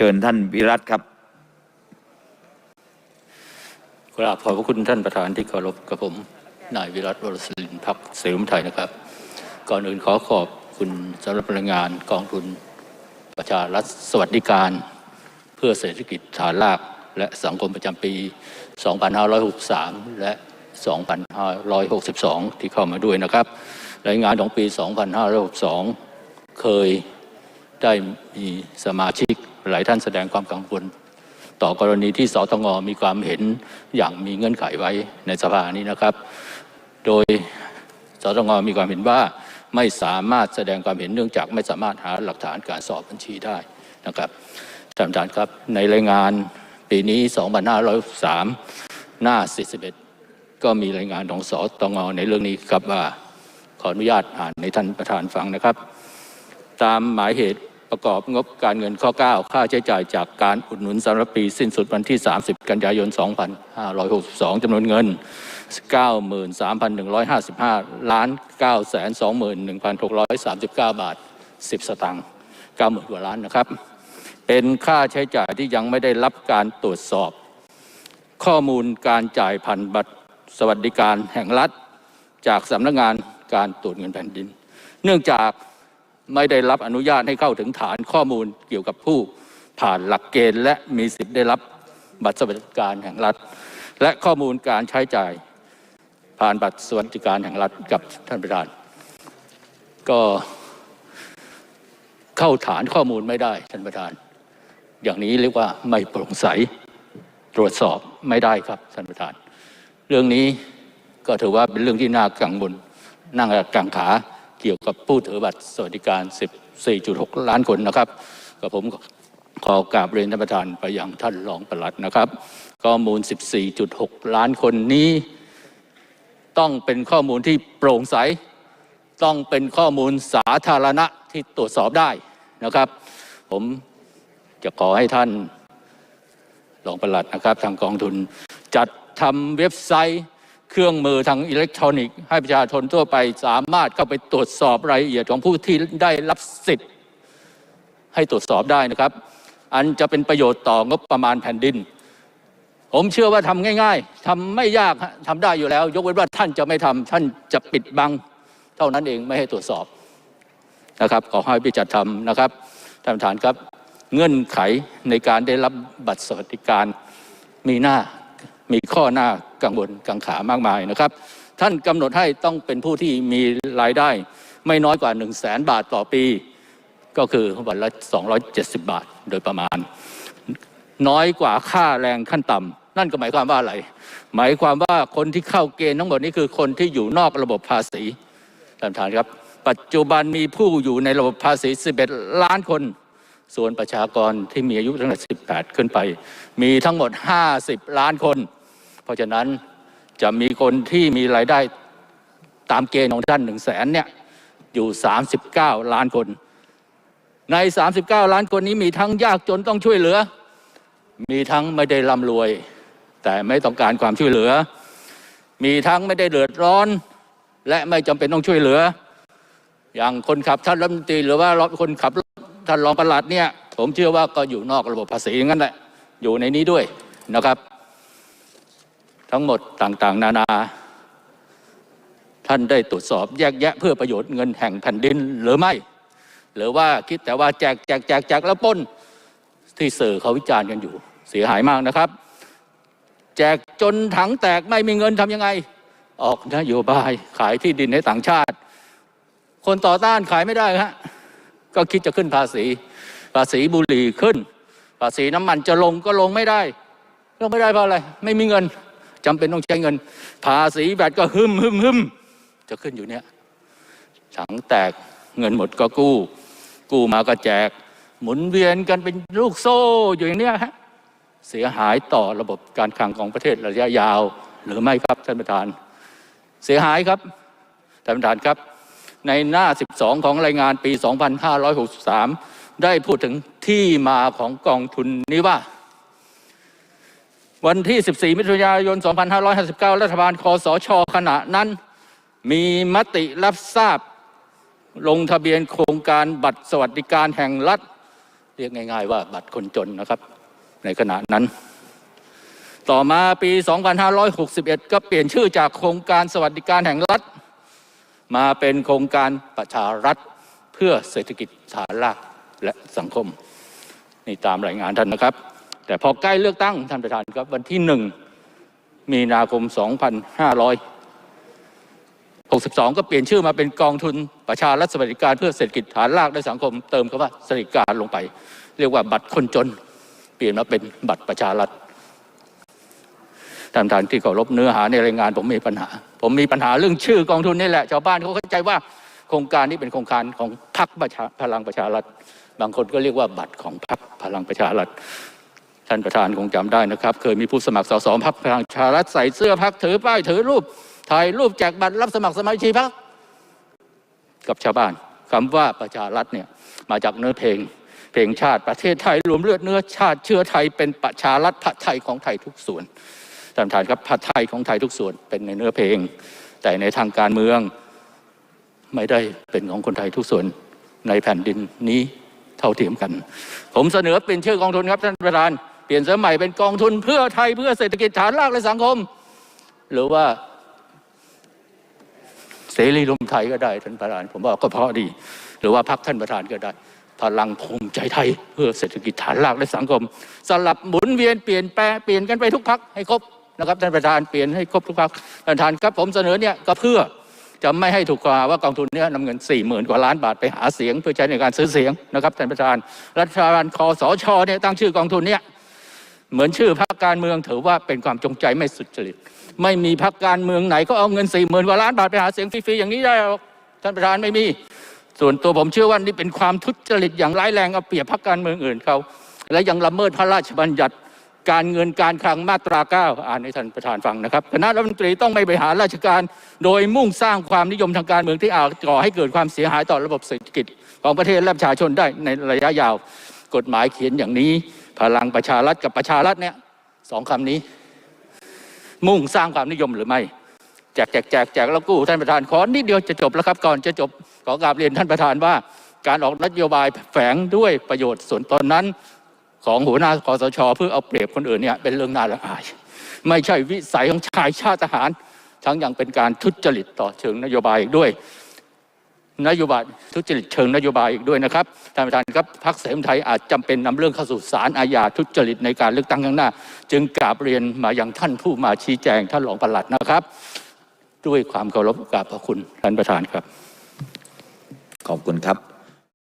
เชิญท่านวิรัตครับกราบขอบพระคุณท่านประธานที่เคารพกับผม นายวิรัตวรศิลินพักเสรีรวมไทยนะครับ ก่อนอื่นขอขอบคุณสำหรับพลังงานกองทุน ประชารัฐสวัสดิการ เพื่อเศรษฐกิจฐานราก และสังคมประจำปี 2563 และ 2562 ที่เข้ามาด้วยนะครับ รายงานของปี 2562 เคยได้มีสมาชิก หลายท่านแสดงความกังวลต่อกรณีที่สตงมีความเห็นอย่างมีเงื่อนไขไว้ในสภานี้นะครับ โดยสตงมีความเห็นว่าไม่สามารถแสดงความเห็นเนื่องจากไม่สามารถหาหลักฐานการสอบบัญชีได้นะครับท่านประธานครับในรายงานปีนี้ 2503 หน้า 41 ก็มีรายงานของสตงในเรื่องนี้ครับว่าขออนุญาตอ่านในท่านประธานฟังนะครับ ตามหมายเหตุ ประกอบงบการเงินข้อ 9 ค่าใช้จ่ายจากการอุดหนุนสำหรับปีสิ้นสุดวันที่ 30 กันยายน 2562จำนวนเงิน 93,155 ล้าน 921,639 บาท 10 สตางค์90,000กว่าล้านนะครับ เป็นค่าใช้จ่ายที่ยังไม่ได้รับการตรวจสอบ ข้อมูลการจ่ายผ่านบัตรสวัสดิการแห่งรัฐ จากสำนักงานการตรวจเงินแผ่นดิน เนื่องจาก ไม่ได้รับอนุญาตให้เข้าถึงฐานข้อมูลเกี่ยวกับผู้ผ่านหลักเกณฑ์และมีสิทธิ์ได้รับบัตรสวัสดิการแห่งรัฐ และข้อมูลการใช้จ่ายผ่านบัตรสวัสดิการแห่งรัฐกับท่านประธาน ก็เข้าฐานข้อมูลไม่ได้ท่านประธาน อย่างนี้เรียกว่าไม่โปร่งใสตรวจสอบไม่ได้ครับท่านประธาน เรื่องนี้ก็ถือว่าเป็นเรื่องที่น่ากังวลน่ากังขา เกี่ยวกับผู้ถือบัตรสวัสดิการ 14.6 ล้านคนนะครับกับผมขอกราบเรียนท่านประธานไปยังท่านรองปลัดนะครับ ข้อมูล 14.6 ล้านคนนี้ ต้องเป็นข้อมูลที่โปร่งใส ต้องเป็นข้อมูลสาธารณะที่ตรวจสอบได้นะครับ ผมจะขอให้ท่านรองปลัดนะครับ ทางกองทุนจัดทำเว็บไซต์ เครื่องมือทางอิเล็กทรอนิกส์ให้ประชาชนทั่วไปสามารถเข้าไปตรวจสอบรายละเอียดของผู้ที่ได้รับสิทธิ์ ให้ตรวจสอบได้นะครับ อันจะเป็นประโยชน์ต่องบประมาณแผ่นดิน ผมเชื่อว่าทำง่าย ๆทำไม่ยากฮะทำได้อยู่แล้ว ยกเว้นว่าท่านจะไม่ทำท่านจะปิดบัง เท่านั้นเองไม่ให้ตรวจสอบนะครับขอให้พิจัดทำนะครับท่านประธานครับเงื่อนไขในการได้รับบัตรสวัสดิการมีหน้า มีข้อหน้ากังวลกังขามากมายนะครับ ท่านกำหนดให้ต้องเป็นผู้ที่มีรายได้ ไม่น้อยกว่า 1 0 0 0 0แสนบาทต่อปี ก็คือวันละ 270 บาทโดยประมาณ น้อยกว่าค่าแรงขั้นต่ำนั่นก็หมายความว่าอะไร หมายความว่าคนที่เข้าเกณฑ์ทั้งหมดนี้คือคนที่อยู่นอกระบบภาษีท่านประธานครับ ปัจจุบันมีผู้อยู่ในระบบภาษี 11 ล้านคนส่วนประชากรที่มีอายุตั้งแต่ 18 ขึ้นไป มีทั้งหมด 50 ล้านคน เพราะฉะนั้นจะมีคนที่มีรายได้ตามเกณฑ์ของท่าน1 0 0 0 0แสนเนี่ยอยู่ 39 ล้านคน ใน 39 ล้านคนนี้มีทั้งยากจนต้องช่วยเหลือ มีทั้งไม่ได้ร่ำรวย แต่ไม่ต้องการความช่วยเหลือ มีทั้งไม่ได้เดือดร้อน และไม่จำเป็นต้องช่วยเหลือ อย่างคนขับท่านรัฐมนตรีหรือว่าคนขับรถท่านรองประหลัดเนี่ยผมเชื่อว่าก็อยู่นอกระบบภาษีอย่างนั้นแหละอยู่ในนี้ด้วยนะครับ ทั้งหมดต่างๆ นานา ท่านได้ตรวจสอบแยกแยะเพื่อประโยชน์เงินแห่งแผ่นดินหรือไม่ หรือว่าคิดแต่ว่าแจกแจกแจกแจกแล้วป้นที่สื่อเขาวิจารณ์กันอยู่ เสียหายมากนะครับ แจกจนถังแตกไม่มีเงินทำยังไง ออกนโยบายขายที่ดินให้ต่างชาติ คนต่อต้านขายไม่ได้ฮะก็คิดจะขึ้นภาษี ภาษีบุหรี่ขึ้น ภาษีน้ำมันจะลงก็ลงไม่ได้ลงไม่ได้เพราะอะไร ไม่มีเงิน จำเป็นต้องใช้เงิน ภาษีแบตก็หึมหึมหึมจะขึ้นอยู่เนี่ยถังแตกเงินหมดก็กู้ กู้มาก็แจก หมุนเวียนกันเป็นลูกโซ่อยู่อย่างเนี้ยฮะเสียหายต่อระบบการคลังของประเทศระยะยาว หรือไม่ครับท่านประธาน เสียหายครับท่านประธานครับ ในหน้า 12 ของรายงานปี 2563 ได้พูดถึงที่มาของกองทุนนี้ว่า วันที่ 14 มิถุนายน 2559 รัฐบาลคอสชขณะนั้น มีมติรับทราบลงทะเบียนโครงการบัตรสวัสดิการแห่งรัฐ เรียกง่าย ๆ ว่าบัตรคนจนนะครับ ในขณะนั้น ต่อมาปี 2561 ก็เปลี่ยนชื่อจากโครงการสวัสดิการแห่งรัฐ มาเป็นโครงการประชารัฐเพื่อเศรษฐกิจฐานรากและสังคม นี่ตามรายงานท่านนะครับ แต่พอใกล้เลือกตั้งท่านประธานครับวันที่หนึ่งมีนาคม 2562 ก็เปลี่ยนชื่อมาเป็นกองทุนประชารัฐสวัสดิการเพื่อเศรษฐกิจฐานรากและสังคมเติมคำว่าสวัสดิการลงไป เรียกว่าบัตรคนจน เปลี่ยนมาเป็นบัตรประชารัฐท่านประธานที่เคารพเนื้อหาในรายงานผมมีปัญหา ผมมีปัญหาเรื่องชื่อกองทุนนี่แหละชาวบ้านเขาเข้าใจว่าโครงการนี้เป็นโครงการของพรรคพลังประชารัฐ บางคนก็เรียกว่าบัตรของพรรคพลังประชารัฐ ท่านประธานคงจำได้นะครับ เคยมีผู้สมัครสสพรรคพลังประชารัฐใส่เสื้อพรรคถือป้ายถือรูปถ่ายรูปแจกบัตรรับสมัครสมาชิกพรรคกับชาวบ้านคำว่าประชารัฐเนี่ยมาจากเนื้อเพลง เพลงชาติประเทศไทยรวมเลือดเนื้อชาติเชื้อไทยเป็นประชารัฐพระไทยของไทยทุกส่วนท่านประธานครับพระไทยของไทยทุกส่วนเป็นในเนื้อเพลง แต่ในทางการเมืองไม่ได้เป็นของคนไทยทุกส่วนในแผ่นดินนี้เท่าเทียมกัน ผมเสนอเป็นชื่อกองทุนครับท่านประธาน เปลี่ยนสมัยเป็นกองทุนเพื่อไทยเพื่อเศรษฐกิจฐานรากและสังคม หรือว่าเสรีรวมไทยก็ได้ท่านประธาน ผมว่าก็เพราะดี หรือว่าพรรคท่านประธานก็ได้ พลังภูมิใจไทย เพื่อเศรษฐกิจฐานรากและสังคม สลับหมุนเวียนเปลี่ยนแปลงเปลี่ยนกันไปทุกพักให้ครบนะครับท่านประธานเปลี่ยนให้ครบทุกพักท่านประธานครับผมเสนอเนี่ยก็เพื่อจะไม่ให้ถูกกล่าวว่ากองทุนเนี้นำเงิน4ี่หมื่นกว่าล้านบาทไปหาเสียง เพื่อใช้ในการซื้อเสียงนะครับท่านประธาน รัฐบาลคอสชเนี่ยตั้งชื่อกองทุนเนี่ย เหมือนชื่อพรรคการเมืองถือว่าเป็นความจงใจไม่สุจริต ไม่มีพรรคการเมืองไหนก็เอาเงินสี่หมื่นกว่าล้านบาทไปหาเสียงฟรีๆอย่างนี้ได้หรอกท่านประธานไม่มี ส่วนตัวผมเชื่อว่านี่เป็นความทุจริตอย่างร้ายแรงเอาเปรียบพรรคการเมืองอื่นเขาและยังละเมิดพระราชบัญญัติการเงินการคลังมาตราเก้าอ่านให้ท่านประธานฟังนะครับคณะรัฐมนตรีต้องไม่บริหาราชการ โดยมุ่งสร้างความนิยมทางการเมืองที่อาจก่อให้เกิดความเสียหายต่อระบบเศรษฐกิจของประเทศและประชาชนได้ในระยะยาว กฎหมายเขียนอย่างนี้ พลังประชารัฐกับประชารัฐเนี่ยสองคำนี้ มุ่งสร้างความนิยมหรือไม่ แจกแจกแจกแจกแล้วกู้ท่านประธานขอนิดเดียวจะจบแล้วครับก่อนจะจบขอกราบเรียนท่านประธานว่า การออกนโยบายแฝงด้วยประโยชน์ส่วนตนนั้น ของหัวหน้าคอสชเพื่อเอาเปรียบคนอื่นเนี่ยเป็นเรื่องน่าละอาย ไม่ใช่วิสัยของชายชาติทหาร ทั้งยังเป็นการทุจริตต่อเชิงนโยบายอีกด้วย นโยบายทุจริตเชิงนโยบายอีกด้วยนะครับท่านประธานครับพรรคเสรีไทยอาจจำเป็นนำเรื่องเข้าสู่ศาลอาญาทุจริตในการเลือกตั้งข้างหน้า จึงกราบเรียนมาอย่างท่านผู้มาชี้แจงท่านรองปลัดนะครับ ด้วยความเคารพกราบพระคุณท่านประธานครับ ขอบคุณครับ